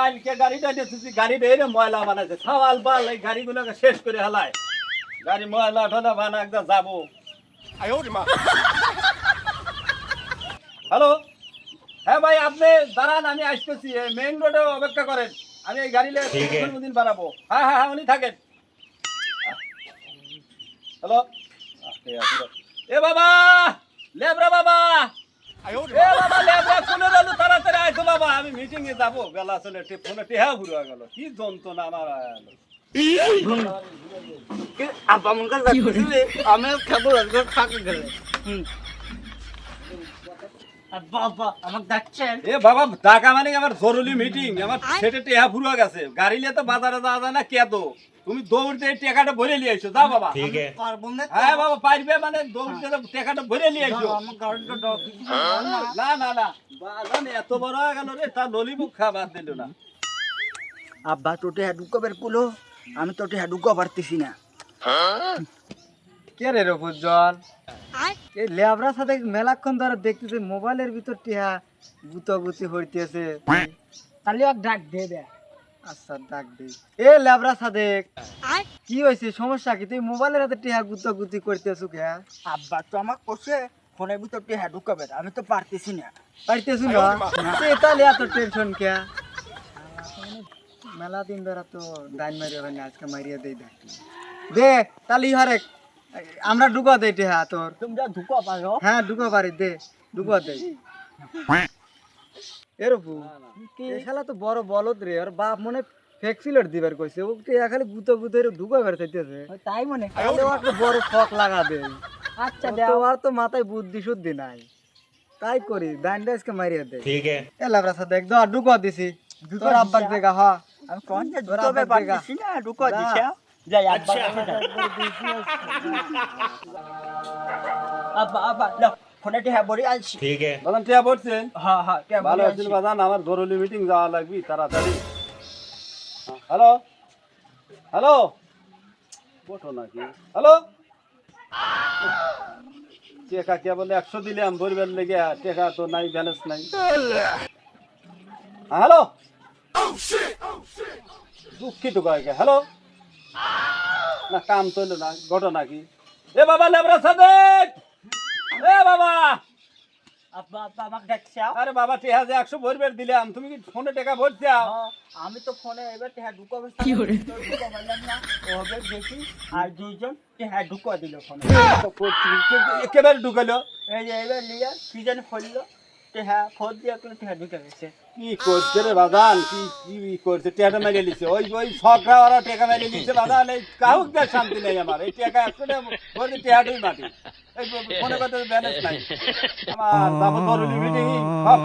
কালকে গাড়িটা নিয়েছি গাড়িটা এনে ময়লা বানাইছে। সাওয়াল বাল এই গাড়িগুলোকে শেষ করে হেলায়। গাড়ি ময়লা টলা বানা একদম যাব। হ্যালো? হ্যাঁ ভাই আপনি দাঁড়ান আমি আসতেছি। মেইন রোডে অপেক্ষা করেন। আমি এই গাড়ি দিন বানাবো। হ্যাঁ হ্যাঁ হ্যাঁ উনি থাকেন। হ্যালো? এ বাবা! লেবরা বাবা! এ বাবা লেবরা কোনে গেল তাড়াতাড়ি আইছো বাবা আমি মিটিং এ যাব। বেলা চলে ফোনে টেহা ঘুরে গেল। কি যন্ত্রণা আমার আয়ালো আব্বা মন কাছে আমি খাব খাকে গেলে আব্বা আব্বা আমাকে ডাকছেন? এ বাবা টাকা মানে আমার জরুরি মিটিং আমার সেটা টেহা ফুরুয়া গেছে। গাড়ি নিয়ে তো বাজারে যাওয়া যায় না কে তো? তুমি দৌড়তে এই টাকাটা ভরে নিয়ে এসো যাও বাবা। পারব না হ্যাঁ বাবা পারবে মানে দৌড়তে তো টাকাটা ভরে নিয়ে এসো আমার গাড়িটা ডাক না। না না বাজান এত বড় হয়ে গেল রে তা ললিমুখ খাবার দিল না। আব্বা তোটে হাডুকা বের কুলো আমি তোটে হাডুকা পারতেছি না। কে রে রফুজ্জল এই লেবরার সাথে মেলাক্ষণ ধরে দেখতেছে মোবাইলের ভিতর টিহা গুতাগুতি হইতেছে। তাহলে এক ডাক দে দে। আচ্ছা ডাক দে। এ লেবরা সাদেক কি হয়েছে সমস্যা কি? তুই মোবাইলের হাতে টিহা গুতাগুতি করতেছো কে? আব্বা তো আমাকে কষে ফোনের ভিতর টিহা ঢুকাবে আমি তো পারতেছি না। পাইতেছো না? তাহলে এত টেনশন কে? মেলা দিন ধরে তো ডাইন মারিয়া হয় না আজকে মারিয়া দেই দে তাহলে ইহারে আমরা ঢুকা দেই টিহা তোর। তুমি যা ঢুকা পারো। হ্যাঁ ঢুকা পারি দে ঢুকা দে। এরকম এ শালা তো বড় বলদ রে ওর বাপ মনে ফ্যাক্সিলেট দিবার কইছে। ও টিয়া খালি গুতো গুতো ঢুকা বের চাইতেছে তাই মনে? তাহলে ও একটা বড় শখ লাগা দে। আচ্ছা তো আর তো মাথায় বুদ্ধি শুদ্ধি নাই। তাই করি ডান্ডাসকে মারিয়া দে। ঠিক আছে। এ লাবরা সাথে একদম ঢুকা দিছি। তোর আব্বাক দেখা হা আমি কোন যে আব্বার জায়গা। পারতেছি না ঢুকা। দিছে যাই আব্বা। আব্বা আব্বা লাও ফোনে টিহা বড়ি আনছি। বাজান টিয়া পড়ছেন হ্যাঁ হ্যাঁ ভালো আছেন বাজান আমার জরুরি মিটিং যাওয়া লাগবে তাড়াতাড়ি। হ্যালো? হ্যালো? নাকি? হ্যালো? টেকা কে বলে একশো দিলাম ভরবেন লেগে টেকা তো নাই ব্যালেন্স নাই। হ্যালো? দুঃখিত কয়েকে হ্যালো? না কাম চলল না ঘটনা কি? এ বাবা লেবরা সাদেক! এ বাবা! আব্বা আব্বা আমাকে ডাকছে আরে বাবা টেহা যে একশো ভরবের দিলাম তুমি কি ফোনে টাকা ভরছাও আমি তো ফোনে এবার টিহা না দেখি আর দুইজন টিহা ঢুকা দিল ফোনে। একেবারে ঢুকালো? এই যে এবার লিয়া কি জানি ফেলল টিহা ফোন দিয়ে কোনো টিহা ঢুকে গেছে। কি করছে রে বাদান কি কি করছে? টেকা মেরে লিছে ওই ওই শখরা ওরা টেকা মেরে লিছে বাদান এই কাহুক দেয় শান্তি নেই আমার। এই টেকা একশো টাকা বলছে টেহাটুই মাটি। এই ফোনে কথা ব্যালেন্স নাই। আমার যাব জরুরি মিটিং সব